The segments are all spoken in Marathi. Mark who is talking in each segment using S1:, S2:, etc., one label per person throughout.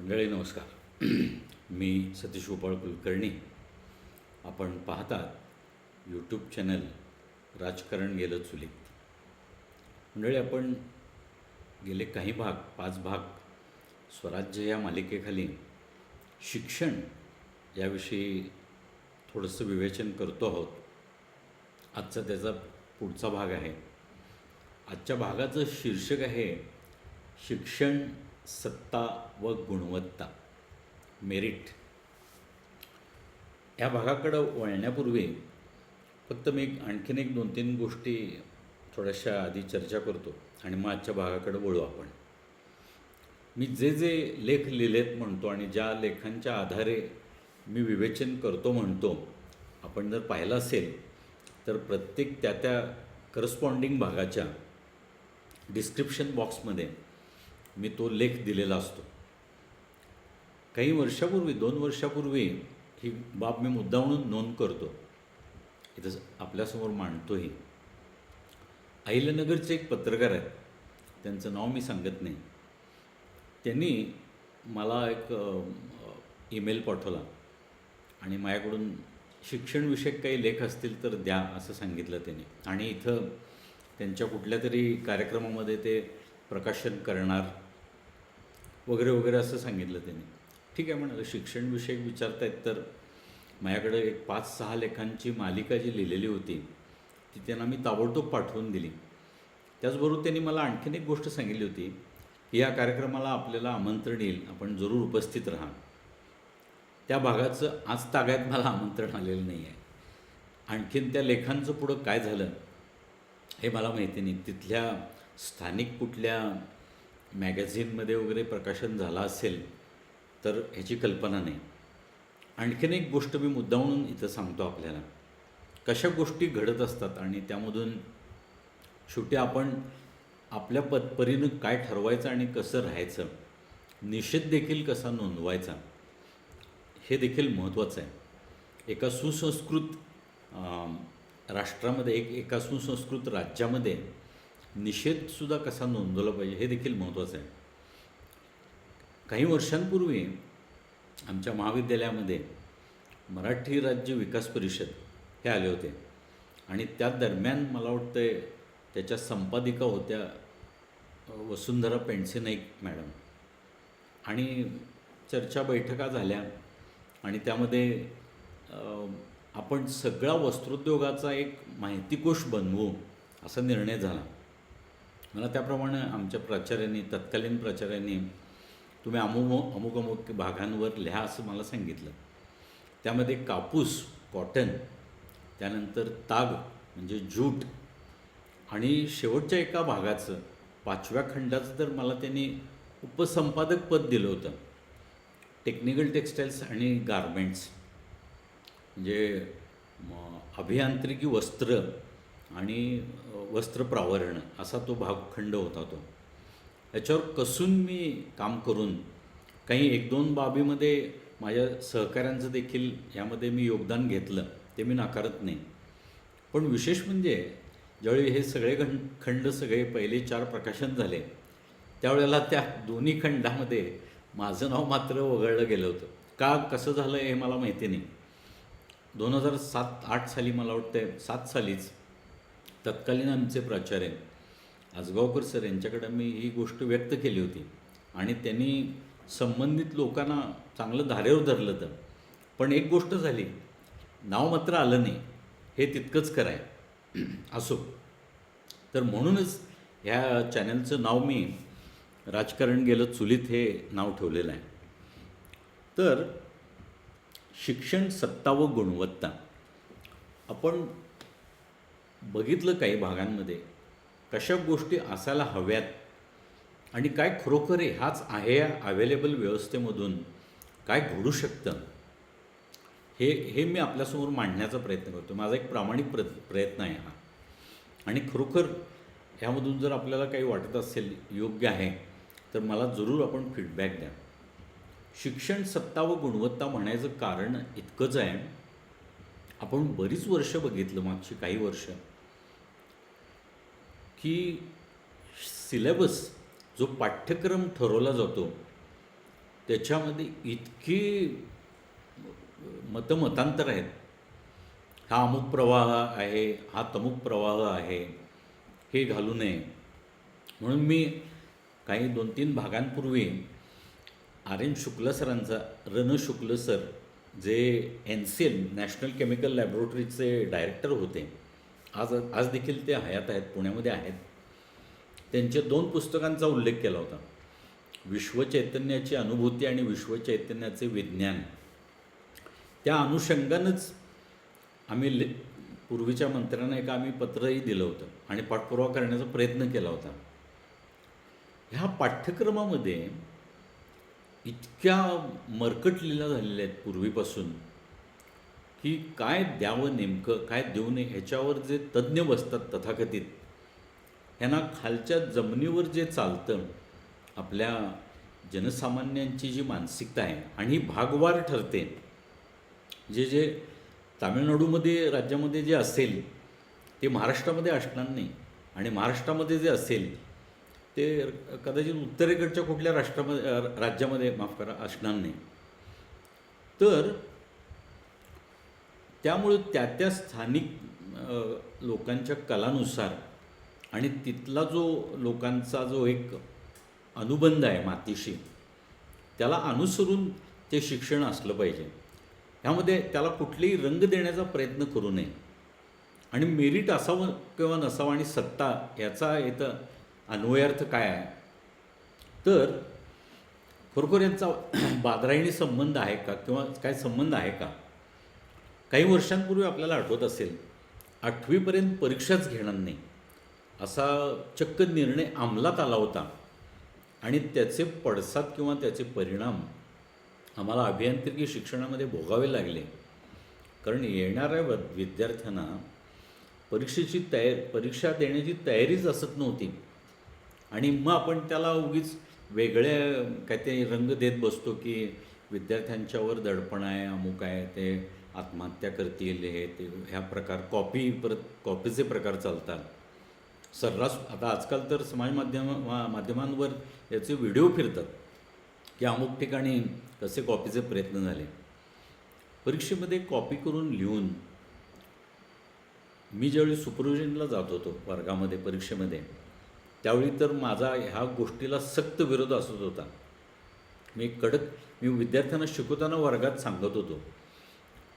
S1: मंडळी नमस्कार. मी सतीश गोपाळ कुलकर्णी. आपण पाहतात यूट्यूब चॅनल राजकारण गेलं चुलीत. मंडळी आपण गेले काही भाग पाच भाग स्वराज्य या मालिकेखाली शिक्षण याविषयी थोडंसं विवेचन करतो आहोत. आजचा त्याचा पुढचा भाग आहे. आजच्या भागाचं शीर्षक आहे शिक्षण सत्ता व गुणवत्ता मेरिट. ह्या भागाकडं वळण्यापूर्वी फक्त मी एक आणखीन एक दोन तीन गोष्टी थोड्याशा आधी चर्चा करतो आणि मग आजच्या भागाकडं वळू आपण. मी जे जे लेख लिहिलेत म्हणतो आणि ज्या लेखांच्या आधारे मी विवेचन करतो म्हणतो आपण जर पाहिलं असेल तर प्रत्येक त्या त्या करस्पॉन्डिंग भागाच्या डिस्क्रिप्शन बॉक्समध्ये मी तो लेख दिलेला असतो. काही वर्षापूर्वी दोन वर्षापूर्वी ही बाब मी मुद्दा म्हणून नोंद करतो. इथं आपल्यासमोर मांडतोही. अहिल्यानगरचे एक पत्रकार आहेत. त्यांचं नाव मी सांगत नाही. त्यांनी मला एक ईमेल पाठवला. आणि माझ्याकडून शिक्षणविषयक काही लेख असतील तर द्या असं सांगितलं त्यांनी. आणि इथं त्यांच्या कुठल्या तरी कार्यक्रमामध्ये ते प्रकाशन करणार. वगैरे वगैरे असं सांगितलं त्यांनी. ठीक आहे म्हणालं शिक्षणविषयक विचारतायत तर माझ्याकडे एक पाच सहा लेखांची मालिका जी लिहिलेली होती ती त्यांना मी ताबडतोब पाठवून दिली. त्याचबरोबर त्यांनी मला आणखीन एक गोष्ट सांगितली होती की या कार्यक्रमाला आपल्याला आमंत्रण येईल आपण जरूर उपस्थित राहा त्या भागाचं आज तागायत मला आमंत्रण आलेलं नाही आहे. आणखीन त्या लेखांचं पुढं काय झालं हे मला माहिती नाही. तिथल्या स्थानिक कुठल्या मॅगझिनमध्ये वगैरे प्रकाशन झालं असेल तर ह्याची कल्पना नाही. आणखीन एक गोष्ट मी मुद्दा म्हणून इथं सांगतो आपल्याला. कशा गोष्टी घडत असतात आणि त्यामधून शेवटी आपण आपल्या पदपरीनं काय ठरवायचं आणि कसं राहायचं निषेध देखील कसा नोंदवायचा हे देखील महत्त्वाचं आहे. एका सुसंस्कृत राष्ट्रामध्ये एक एका सुसंस्कृत राज्यामध्ये निषेधसुद्धा कसा नोंदवला पाहिजे हे देखील महत्त्वाचं आहे. काही वर्षांपूर्वी आमच्या महाविद्यालयामध्ये मराठी राज्य विकास परिषद हे आले होते. आणि त्या दरम्यान मला वाटतं त्याच्या संपादिका होत्या वसुंधरा पेंडसे नाईक मॅडम. आणि चर्चा बैठका झाल्या आणि त्यामध्ये आपण सगळा वस्त्रोद्योगाचा एक माहितीकोश बनवू असा निर्णय झाला. मला त्याप्रमाणे आमच्या प्राचार्यांनी तत्कालीन प्राचार्यांनी तुम्ही अमुक अमुक अमुक भागांवर लिहा असं मला सांगितलं. त्यामध्ये कापूस कॉटन त्यानंतर ताग म्हणजे जूट आणि शेवटच्या एका भागाचं पाचव्या खंडाचं तर मला त्यांनी उपसंपादक पद दिलं होतं. टेक्निकल टेक्स्टाईल्स आणि गारमेंट्स म्हणजे अभियांत्रिकी वस्त्र आणि वस्त्र प्रावरण असा तो भागखंड होता तो. याच्यावर कसून मी काम करून काही एक दोन बाबीमध्ये माझ्या सहकाऱ्यांचं देखील यामध्ये मी योगदान घेतलं ते मी नाकारत नाही. पण विशेष म्हणजे ज्यावेळी हे सगळे खंड खंड सगळे पहिले चार प्रकाशन झाले त्यावेळेला त्या दोन्ही खंडामध्ये माझं नाव मात्र वगळलं गेलं होतं. का कसं झालं हे मला माहिती नाही. दोन हजार सात आठ साली मला वाटतं सात सालीच तत्कालीन आमचे प्राचार्य आजगावकर सर यांच्याकडे मी ही गोष्ट व्यक्त केली होती. आणि त्यांनी संबंधित लोकांना चांगलं धारेवर धरलं तर. पण एक गोष्ट झाली. नाव मात्र आलं नाही. हे तितकंच कराय असो. तर म्हणूनच ह्या चॅनलचं नाव मी राजकारण गेलं चुलीत हे नाव ठेवलेलं आहे. तर शिक्षण सत्ता व गुणवत्ता. आपण बघितलं काही भागांमध्ये कशा गोष्टी असायला हव्यात आणि काय खरोखर ह्याच आहे या अवेलेबल व्यवस्थेमधून काय घडू शकतं? हे हे मी आपल्यासमोर मांडण्याचा प्रयत्न करतो. माझा एक प्रामाणिक प्र प्रयत्न आहे हा. आणि खरोखर ह्यामधून जर आपल्याला काही वाटत असेल योग्य आहे तर मला जरूर आपण फीडबॅक द्या. शिक्षण सत्ता व गुणवत्ता म्हणायचं कारण इतकंच आहे. आपण बरीच वर्ष बघितलं मागची काही वर्ष. की सिलेबस जो पाठ्यक्रम ठरवला जातो त्याच्यामध्ये इतकी मतमतांतर आहेत. हा अमुक प्रवाह आहे हा तमुक प्रवाह आहे हे घालू नये. म्हणून मी काही दोन तीन भागांपूर्वी आर एन शुक्ल सरांचा Ran Shukla sir J N C L national chemical लॅबोरेटरीचे director होते आज आज देखील ते हयात आहेत पुण्यामध्ये आहेत. त्यांच्या दोन पुस्तकांचा उल्लेख केला होता. विश्वचैतन्याची अनुभूती आणि विश्वचैतन्याचे विज्ञान. त्या अनुषंगानंच आम्ही ले पूर्वीच्या मंत्र्यांना एक आम्ही पत्रही दिलं होतं आणि पाठपुरावा करण्याचा प्रयत्न केला होता. ह्या पाठ्यक्रमामध्ये इतक्या मरकटलेल्या झालेल्या आहेत पूर्वीपासून. की काय द्यावं नेमकं काय देऊ नये ह्याच्यावर जे तज्ज्ञ बसतात तथाकथित ह्यांना खालच्या जमिनीवर जे चालतं आपल्या जनसामान्यांची जी मानसिकता आहे आणि ही भागवार ठरते. जे जे तामिळनाडूमध्ये राज्यामध्ये जे असेल ते महाराष्ट्रामध्ये असणार नाही. आणि महाराष्ट्रामध्ये जे असेल ते कदाचित उत्तरेकडच्या कुठल्या राष्ट्रामध्ये राज्यामध्ये माफ करा असणार नाही. तर त्यामुळं त्या त्या स्थानिक लोकांच्या कलानुसार आणि तिथला जो लोकांचा जो एक अनुबंध आहे मातीशी त्याला अनुसरून ते शिक्षण असलं पाहिजे. ह्यामध्ये त्याला कुठलेही रंग देण्याचा प्रयत्न करू नये. आणि मेरिट असावं किंवा नसावं आणि सत्ता याचा इथं अन्वयार्थ काय आहे? तर खरोखर यांचा बादरायणी संबंध आहे का? किंवा काय संबंध आहे का? काही वर्षांपूर्वी आपल्याला आठवत असेल आठवीपर्यंत परीक्षाच घेणार नाही असा चक्क निर्णय अंमलात आला होता. आणि त्याचे पडसाद किंवा त्याचे परिणाम आम्हाला अभियांत्रिकी शिक्षणामध्ये भोगावे लागले. कारण येणाऱ्या व- विद्यार्थ्यांना परीक्षेची तयार परीक्षा देण्याची तयारीच असत नव्हती. आणि मग आपण त्याला उगीच वेगळ्या काय ते रंग देत बसतो की विद्यार्थ्यांच्यावर दडपण आहे अमुक आहे ते आत्महत्या करतील हे ते ह्या प्रकार कॉपी परत कॉपीचे प्रकार चालतात. सर्रास आता आजकाल तर समाज माध्यम मा- माध्यमांवर याचे व्हिडिओ फिरतात की अमुक ठिकाणी कसे कॉपीचे प्रयत्न झाले. परीक्षेमध्ये कॉपी करून लिहून मी ज्यावेळी सुपरविजनला जात होतो वर्गामध्ये परीक्षेमध्ये त्यावेळी तर माझा ह्या गोष्टीला सक्त विरोध असत होता. मी कडक मी विद्यार्थ्यांना शिकवताना वर्गात सांगत होतो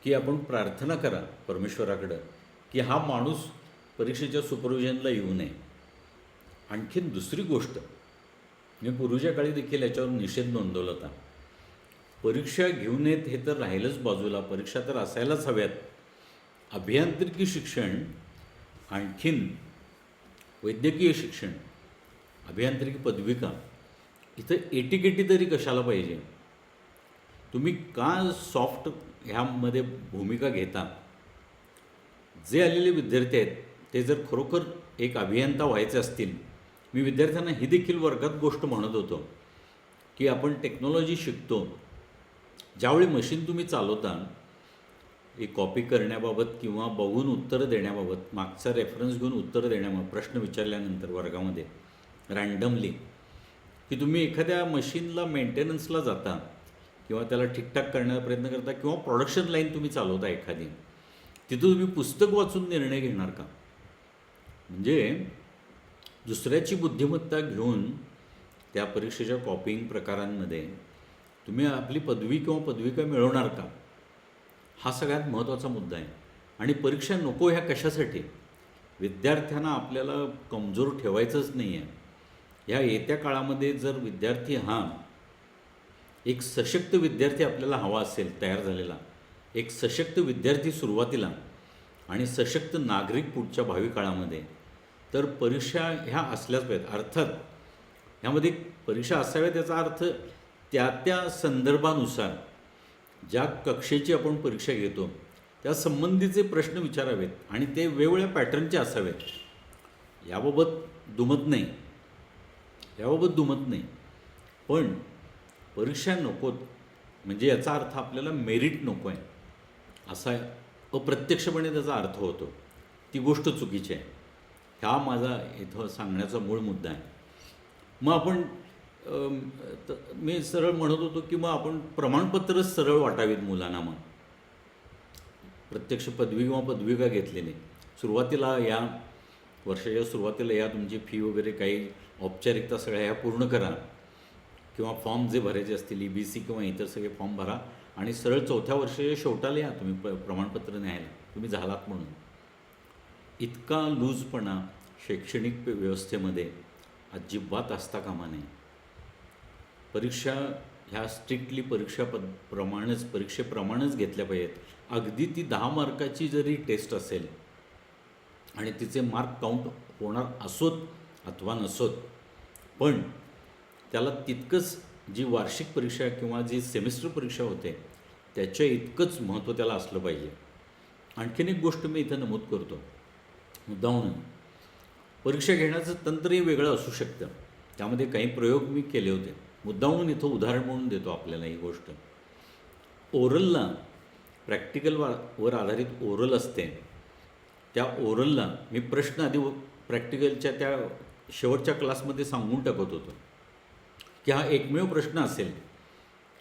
S1: की आपण प्रार्थना करा परमेश्वराकडं की हा माणूस परीक्षेच्या सुपरविजनला येऊ नये. आणखीन दुसरी गोष्ट मी पूर्वीच्या काळी देखील याच्यावर निषेध नोंदवला होता. परीक्षा घेऊ नयेत हे तर राहिलंच बाजूला परीक्षा तर असायलाच हव्यात. अभियांत्रिकी शिक्षण आणखीन वैद्यकीय शिक्षण अभियांत्रिकी पदविका इथं एटीकेटी तरी कशाला पाहिजे? तुम्ही का सॉफ्ट ह्यामध्ये भूमिका घेता. जे आलेले विद्यार्थी आहेत ते जर खरोखर एक अभियंता व्हायचे असतील मी विद्यार्थ्यांना ही देखील वर्गात गोष्ट म्हणत होतो की आपण टेक्नॉलॉजी शिकतो. ज्यावेळी मशीन तुम्ही चालवता एक कॉपी करण्याबाबत किंवा बघून उत्तरं देण्याबाबत मागचा रेफरन्स घेऊन उत्तरं देण्याबाबत प्रश्न विचारल्यानंतर वर्गामध्ये रँडमली की तुम्ही एखाद्या मशीनला मेंटेनन्सला जाता किंवा त्याला ठीकठाक करण्याचा प्रयत्न करता किंवा प्रोडक्शन लाईन तुम्ही चालवता एखादी तिथं तुम्ही पुस्तक वाचून निर्णय घेणार का? म्हणजे दुसऱ्याची बुद्धिमत्ता घेऊन त्या परीक्षेच्या कॉपिंग प्रकारांमध्ये तुम्ही आपली पदवी किंवा पदविका मिळवणार का? हा सगळ्यात महत्त्वाचा मुद्दा आहे. आणि परीक्षा नको ह्या कशासाठी? विद्यार्थ्यांना आपल्याला कमजोर ठेवायचंच नाही आहे ह्या येत्या काळामध्ये जर विद्यार्थी हा एक सशक्त विद्यार्थी आपल्याला हवा असेल तयार झालेला. एक सशक्त विद्यार्थी सुरुवातीला आणि सशक्त नागरिक पुढच्या भावी काळामध्ये. तर परीक्षा ह्या असल्याच पाहिजेत. अर्थात ह्यामध्ये परीक्षा असाव्यात याचा अर्थ त्या त्या संदर्भानुसार ज्या कक्षेची आपण परीक्षा घेतो त्या संबंधीचे प्रश्न विचारावेत आणि ते वेगवेगळ्या पॅटर्नचे असावेत. याबाबत दुमत नाही. याबाबत दुमत नाही. पण परीक्षा नकोत म्हणजे याचा अर्थ आपल्याला मेरिट नको आहे. असा अप्रत्यक्षपणे त्याचा अर्थ होतो. ती गोष्ट चुकीची आहे. हा माझा इथं सांगण्याचा मूळ मुद्दा आहे. मग आपण मी सरळ म्हणत होतो की मग आपण प्रमाणपत्रच सरळ वाटावीत मुलांना मग. प्रत्यक्ष पदवी किंवा पदविका घेतलेली सुरुवातीला या वर्षाच्या सुरुवातीला या तुमची फी वगैरे काही औपचारिकता सगळ्या ह्या पूर्ण करा. किंवा फॉर्म जे भरायचे असतील ई बी सी किंवा इतर सगळे फॉर्म भरा आणि सरळ चौथ्या वर्षाच्या शेवटाला या तुम्ही प प्रमाणपत्र न्यायला. तुम्ही झालात म्हणून. इतका लूजपणा शैक्षणिक व्यवस्थेमध्ये अजिबात असता कामा नये. परीक्षा ह्या स्ट्रिक्टली परीक्षा पद प्रमाणेच परीक्षेप्रमाणेच घेतल्या पाहिजेत. अगदी ती दहा मार्काची जरी टेस्ट असेल आणि तिचे मार्क काउंट होणार असोत अथवा नसोत पण त्याला तितकंच जी वार्षिक परीक्षा किंवा जी सेमिस्टर परीक्षा होते त्याच्या इतकंच महत्त्व त्याला असलं पाहिजे. आणखीन एक गोष्ट मी इथं नमूद करतो. मुद्दाहून परीक्षा घेण्याचं तंत्रही वेगळं असू शकतं. त्यामध्ये काही प्रयोग मी केले होते. मुद्दाहून इथं उदाहरण म्हणून देतो आपल्याला ही गोष्ट. ओरलला प्रॅक्टिकल वर आधारित ओरल असते. त्या ओरलला मी प्रश्न आधी प्रॅक्टिकलच्या त्या शेवटच्या क्लासमध्ये सांगून टाकत होतो. की हा एकमेव प्रश्न असेल.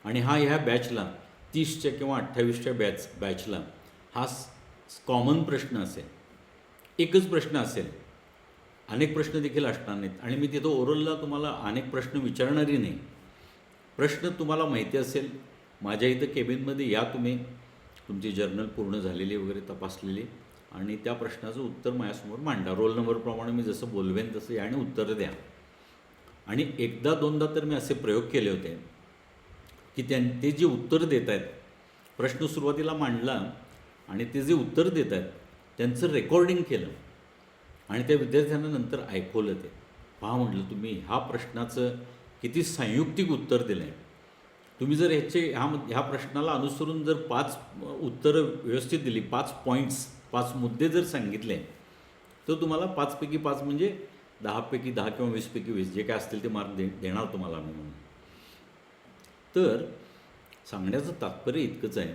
S1: आणि हा ह्या बॅचला तीसच्या किंवा अठ्ठावीसच्या बॅच बॅचला हा कॉमन प्रश्न असेल. एकच प्रश्न असेल. अनेक प्रश्न देखील असणार नाहीत. आणि मी तिथं ओरलला तुम्हाला अनेक प्रश्न विचारणारही नाही. प्रश्न तुम्हाला माहिती असेल. माझ्या इथं केबिनमध्ये या तुम्ही. तुमची जर्नल पूर्ण झालेली वगैरे तपासलेली. आणि त्या प्रश्नाचं उत्तर माझ्यासमोर मांडा. रोल नंबरप्रमाणे मी जसं बोलवेन तसं या आणि उत्तर द्या. आणि एकदा दोनदा तर मी असे प्रयोग केले होते की त्यां ते जे उत्तर देत आहेत प्रश्न सुरुवातीला मांडला आणि ते जे उत्तर देत आहेत त्यांचं रेकॉर्डिंग केलं आणि त्या विद्यार्थ्यांना नंतर ऐकवलं ते. पहा म्हटलं तुम्ही ह्या प्रश्नाचं किती संयुक्तिक उत्तर दिलं आहे तुम्ही जर ह्याचे ह्या ह्या प्रश्नाला अनुसरून जर पाच उत्तरं व्यवस्थित दिली पाच पॉईंट्स पाच मुद्दे जर सांगितले तर तुम्हाला पाचपैकी पाच म्हणजे दहापैकी दहा किंवा वीसपैकी वीस जे काय असतील ते मार्क दे देणार तुम्हाला आम्ही म्हणून. तर सांगण्याचं तात्पर्य इतकंच आहे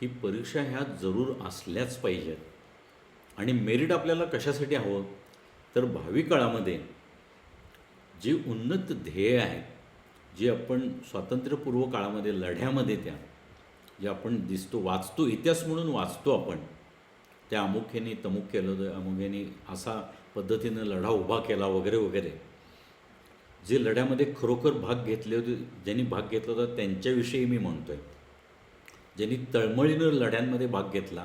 S1: की परीक्षा ह्या जरूर असल्याच पाहिजेत. आणि मेरिट आपल्याला कशासाठी हवं? तर भावी काळामध्ये जे उन्नत ध्येय आहेत जे आपण स्वातंत्र्यपूर्व काळामध्ये लढ्यामध्ये त्या जे आपण दिसतो वाचतो इतिहास म्हणून वाचतो आपण त्या अमुख्याने तमुक केलं तर अमुख्याने असा पद्धतीनं लढा उभा केला वगैरे वगैरे. जे लढ्यामध्ये खरोखर भाग घेतले होते ज्यांनी भाग घेतला होता त्यांच्याविषयी मी म्हणतो आहे ज्यांनी तळमळीनं लढ्यांमध्ये भाग घेतला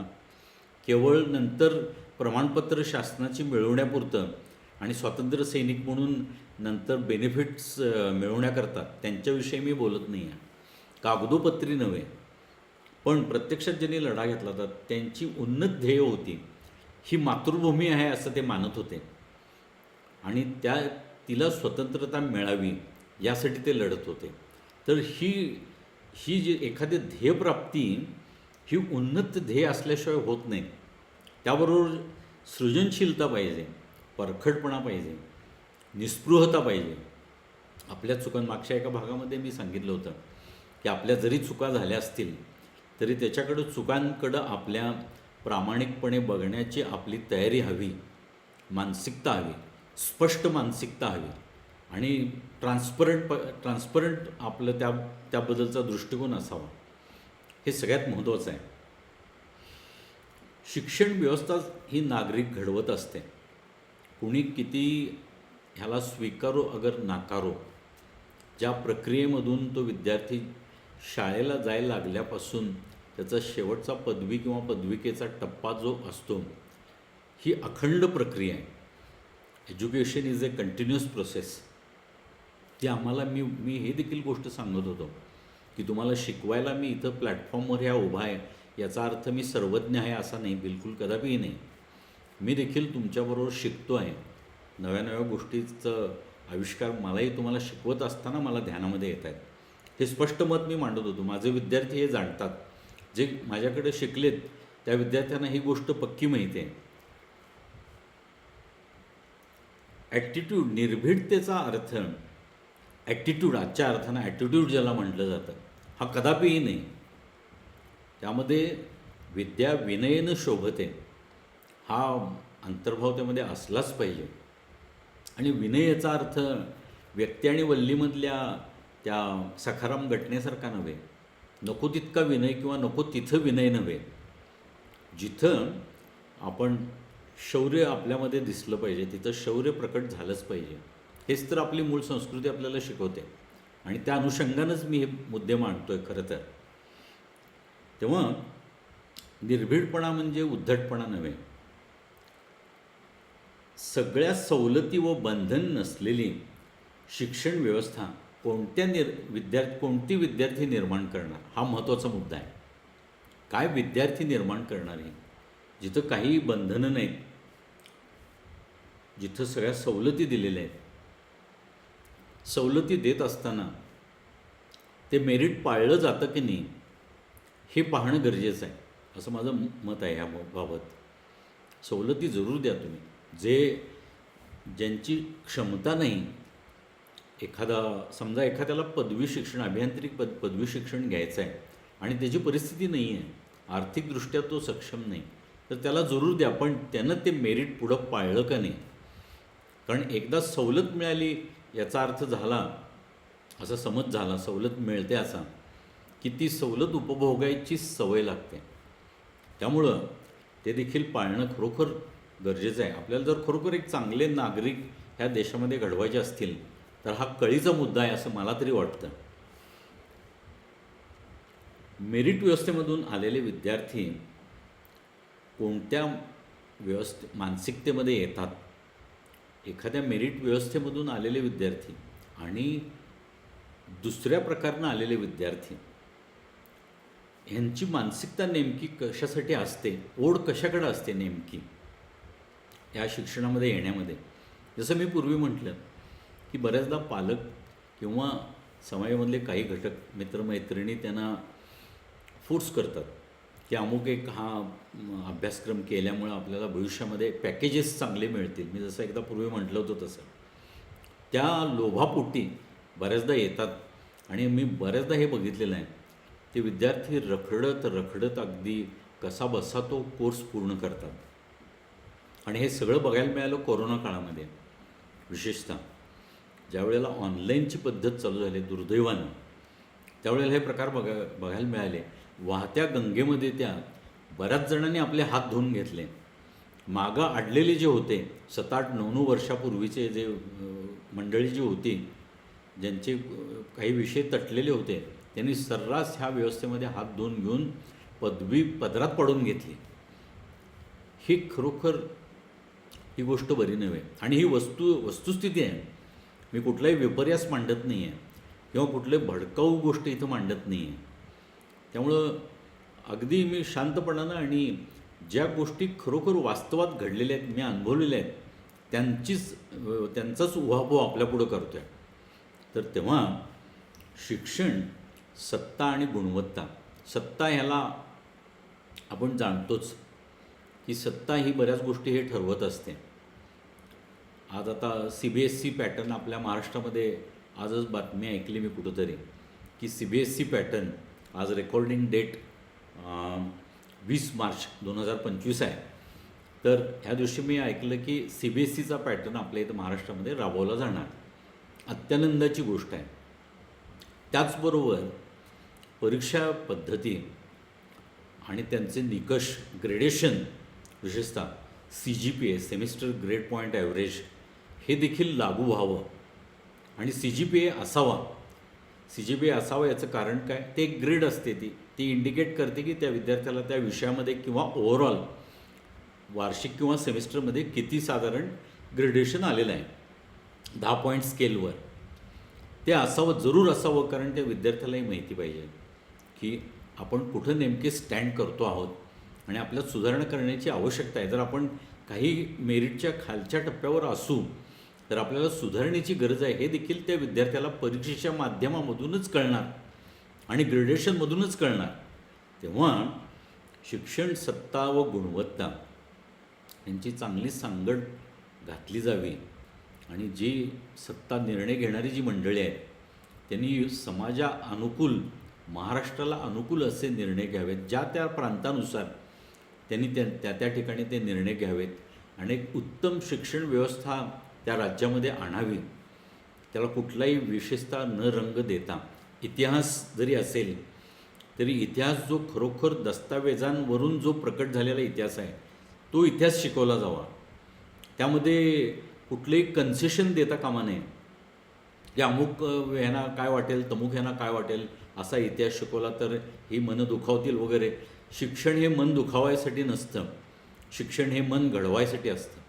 S1: केवळ नंतर प्रमाणपत्र शासनाची मिळवण्यापुरतं आणि स्वातंत्र्य सैनिक म्हणून नंतर बेनिफिट्स मिळवण्याकरता त्यांच्याविषयी मी बोलत नाही आहे. कागदोपत्री नव्हे. पण प्रत्यक्षात ज्यांनी लढा घेतला होता त्यांची उन्नत ध्येय होती. ही मातृभूमी आहे असं ते मानत होते. आणि त्या तिला स्वतंत्रता मिळावी यासाठी ते लढत होते. तर ही ही जी एखादी ध्येयप्राप्ती ही उन्नत ध्येय असल्याशिवाय होत नाही. त्याबरोबर सृजनशीलता पाहिजे परखडपणा पाहिजे निस्पृहता पाहिजे. आपल्या चुकांमागच्या एका भागामध्ये मी सांगितलं होतं की आपल्या जरी चुका झाल्या असतील तरी त्याच्याकडं चुकांकडं आपल्या प्रामाणिकपणे बघण्याची आपली तयारी हवी मानसिकता हवी स्पष्ट मानसिकता हवी आणि ट्रान्सपरंट प ट्रान्सपरंट आपलं त्या त्याबद्दलचा दृष्टिकोन असावा. हे सगळ्यात महत्त्वाचं आहे. शिक्षण व्यवस्था ही नागरिक घडवत असते. कुणी किती ह्याला स्वीकारो अगर नाकारो ज्या प्रक्रियेमधून तो विद्यार्थी शाळेला जायला लागल्यापासून त्याचा शेवटचा पदवी किंवा पदविकेचा टप्पा जो असतो ही अखंड प्रक्रिया आहे. Education is a continuous process ती आम्हाला मी मी हे देखील गोष्ट सांगत होतो की तुम्हाला शिकवायला मी इथं प्लॅटफॉर्मवर ह्या उभा आहे याचा अर्थ मी सर्वज्ञ आहे असा नाही बिलकुल कदापिही नाही. मी देखील तुमच्याबरोबर शिकतो आहे. नव्या नव्या गोष्टीचं आविष्कार मलाही तुम्हाला शिकवत असताना मला ध्यानामध्ये येत आहेत. हे स्पष्ट मत मी मांडत होतो. माझे विद्यार्थी हे जाणतात. जे माझ्याकडे शिकलेत त्या विद्यार्थ्यांना ही गोष्ट पक्की माहिती आहे. ॲटिट्यूड निर्भीडतेचा अर्थ ॲटिट्यूड आजच्या अर्थानं ॲटिट्यूड ज्याला म्हटलं जातं हा कदापिही नाही. त्यामध्ये विद्या विनयनं शोभते हा अंतर्भाव त्यामध्ये असलाच पाहिजे. आणि विनय याचा अर्थ व्यक्ती आणि वल्लीमधल्या त्या सखाराम घटनेसारखा नव्हे. नको तितका विनय किंवा नको तिथं विनय नव्हे. जिथं आपण शौर्य आपल्यामध्ये दिसलं पाहिजे तिथं शौर्य प्रकट झालंच पाहिजे. हेच तर आपली मूळ संस्कृती आपल्याला शिकवते. आणि त्या अनुषंगानंच मी हे मुद्दे मांडतोय खरं तर. तेव्हा निर्भीडपणा म्हणजे उद्धटपणा नव्हे. सगळ्या सवलती व बंधन नसलेली शिक्षण व्यवस्था कोणत्या निर विद्यार्थी कोणती विद्यार्थी निर्माण करणार? हा महत्त्वाचा मुद्दा आहे. काय विद्यार्थी निर्माण करणार आहे जिथं काही बंधनं नाहीत जिथं सगळ्या सवलती दिलेल्या आहेत. सवलती देत असताना ते मेरिट पाळलं जातं की नाही हे पाहणं गरजेचं आहे. असं माझं मत आहे ह्या बाबत. सवलती जरूर द्या तुम्ही. जे ज्यांची क्षमता नाही एखादा समजा एखाद्याला पदवी शिक्षण अभियांत्रिक पद पदवी शिक्षण घ्यायचं आहे आणि त्याची परिस्थिती नाही आहे आर्थिकदृष्ट्या तो सक्षम नाही तर त्याला जरूर द्या पण त्यानं ते मेरिट पुढं पाळलं का नाही? कारण एकदा सवलत मिळाली याचा अर्थ झाला असा समज झाला सवलत मिळते असा की ती सवलत उपभोगायची सवय लागते. त्यामुळं ते देखील पाळणं खरोखर गरजेचं आहे. आपल्याला जर खरोखर एक चांगले नागरिक ह्या देशामध्ये घडवायचे असतील तर हा कळीचा मुद्दा आहे असं मला तरी वाटतं. मेरिट व्यवस्थेमधून आलेले विद्यार्थी कोणत्या व्यवस्थे मानसिकतेमध्ये येतात? एखाद्या मेरिट व्यवस्थेमधून आलेले विद्यार्थी आणि दुसऱ्या प्रकारनं आलेले विद्यार्थी ह्यांची मानसिकता नेमकी कशासाठी असते? ओढ कशाकडे असते नेमकी? या शिक्षणामध्ये येण्यामध्ये? जसं मी पूर्वी म्हटलं की बऱ्याचदा पालक किंवा समाजामधले काही घटक मित्रमैत्रिणी त्यांना फोर्स करतात की अमुक एक हा अभ्यासक्रम केल्यामुळं आपल्याला भविष्यामध्ये पॅकेजेस चांगले मिळतील. मी जसं एकदा पूर्वी म्हटलं होतं तसं. त्या लोभापोटी बऱ्याचदा येतात आणि मी बऱ्याचदा हे बघितलेलं आहे ते विद्यार्थी रखडत रखडत अगदी कसा बसा तो कोर्स पूर्ण करतात. आणि हे सगळं बघायला मिळालं कोरोना काळामध्ये विशेषतः. ज्या वेळेला ऑनलाईनची पद्धत चालू झाली दुर्दैवानं त्यावेळेला हे प्रकार बघा बघायला मिळाले. वाहत्या गंगेमध्ये त्या बऱ्याच जणांनी आपले हात धुवून घेतले. मागं अडलेले जे होते सात आठ नऊ नऊ वर्षापूर्वीचे जे मंडळी जी होती ज्यांचे काही विषय तटलेले होते त्यांनी सर्रास ह्या व्यवस्थेमध्ये हात धुवून घेऊन पदवी पदरात पडून घेतली. ही खरोखर ही गोष्ट बरी नव्हे. आणि ही वस्तू वस्तुस्थिती आहे. मी कुठलाही विपर्यास मांडत नाही आहे किंवा कुठले भडकाऊ गोष्ट इथं मांडत नाही आहे त्यामुळं अगदी मी शांतपणानं आणि ज्या गोष्टी खरोखर वास्तवात घडलेल्या आहेत मी अनुभवलेल्या आहेत त्यांचीच त्यांचाच उहापोह आपल्यापुढं करतो आहे तर तेव्हा शिक्षण सत्ता आणि गुणवत्ता सत्ता ह्याला आपण जाणतोच की सत्ता ही बऱ्याच गोष्टी हे ठरवत असते. आज आता C B S C pattern आपल्या महाराष्ट्रामध्ये आजच बातमी ऐकली मी कुठंतरी की C B S C pattern आज रेकॉर्डिंग डेट वीस मार्च दोन हजार पंचवीस आहे. तर ह्या दिवशी मी ऐकलं की सी बी एस सीचा पॅटर्न आपल्या इथं महाराष्ट्रामध्ये राबवला जाणार. अत्यानंदाची गोष्ट आहे. त्याचबरोबर परीक्षा पद्धती आणि त्यांचे निकष ग्रेडेशन विशेषतः C G P A semester grade point average हे देखील लागू व्हावं. आणि सी जी पी ए असावा. सी जी पी ए असावं याचं कारण काय? ते एक ग्रेड असते ती. ती इंडिकेट करते की त्या विद्यार्थ्याला त्या विषयामध्ये किंवा ओव्हरऑल वार्षिक किंवा सेमिस्टरमध्ये किती साधारण ग्रेडेशन आलेलं आहे. दहा पॉईंट स्केलवर ते असावं जरूर असावं कारण त्या विद्यार्थ्यालाही माहिती पाहिजे की आपण कुठं नेमके स्टँड करतो आहोत आणि आपल्यात सुधारणा करण्याची आवश्यकता आहे. जर आपण काही मेरिटच्या खालच्या टप्प्यावर असू तर आपल्याला सुधारणेची गरज आहे. हे देखील त्या विद्यार्थ्याला परीक्षेच्या माध्यमामधूनच कळणार आणि ग्रेडेशनमधूनच कळणार. तेव्हा शिक्षण सत्ता व गुणवत्ता यांची चांगली सांगड घातली जावी आणि जी सत्ता निर्णय घेणारी जी मंडळी आहेत त्यांनी समाजा अनुकूल महाराष्ट्राला अनुकूल असे निर्णय घ्यावेत ज्या त्या प्रांतानुसार त्यांनी त्या त्या त्या ठिकाणी ते निर्णय घ्यावेत. आणि एक उत्तम शिक्षण व्यवस्था त्या राज्यामध्ये आणावी. त्याला कुठलाही विशेषता न रंग देता इतिहास जरी असेल तरी इतिहास जो खरोखर दस्तावेजांवरून जो प्रकट झालेला इतिहास आहे तो इतिहास शिकवला जावा. त्यामध्ये कुठलेही कन्सेशन देता कामा नये. की अमुक ह्यांना काय वाटेल तमुक ह्यांना काय वाटेल असा इतिहास शिकवला तर ही मनं दुखावतील वगैरे. शिक्षण हे मन दुखावायसाठी नसतं. शिक्षण हे मन घडवायसाठी असतं.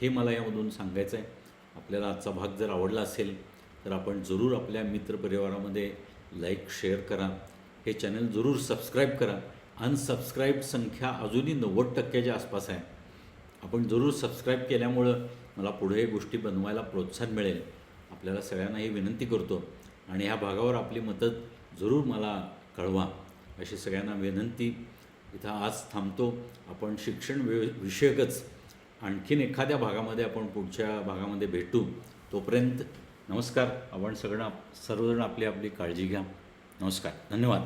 S1: हे मला यामधून सांगायचं आहे आपल्याला आजचा भाग जर आवडला असेल तर आपण जरूर आपल्या मित्रपरिवारामध्ये लाईक शेअर करा. हे चॅनल जरूर सबस्क्राईब करा. अनसबस्क्राईब संख्या अजूनही नव्वद टक्क्याच्या आसपास आहे. आपण जरूर सबस्क्राईब केल्यामुळं मला पुढे गोष्टी बनवायला प्रोत्साहन मिळेल. आपल्याला सगळ्यांना ही विनंती करतो. आणि ह्या भागावर आपली मदत जरूर मला कळवा अशी सगळ्यांना विनंती. इथं आज थांबतो. आपण शिक्षण वि विषयकच आणखीन एखाद्या भागामध्ये आपण पुढच्या भागामध्ये भेटू तोपर्यंत नमस्कार. आपण सगळं सर्वजण आपली आपली काळजी घ्या. नमस्कार. धन्यवाद.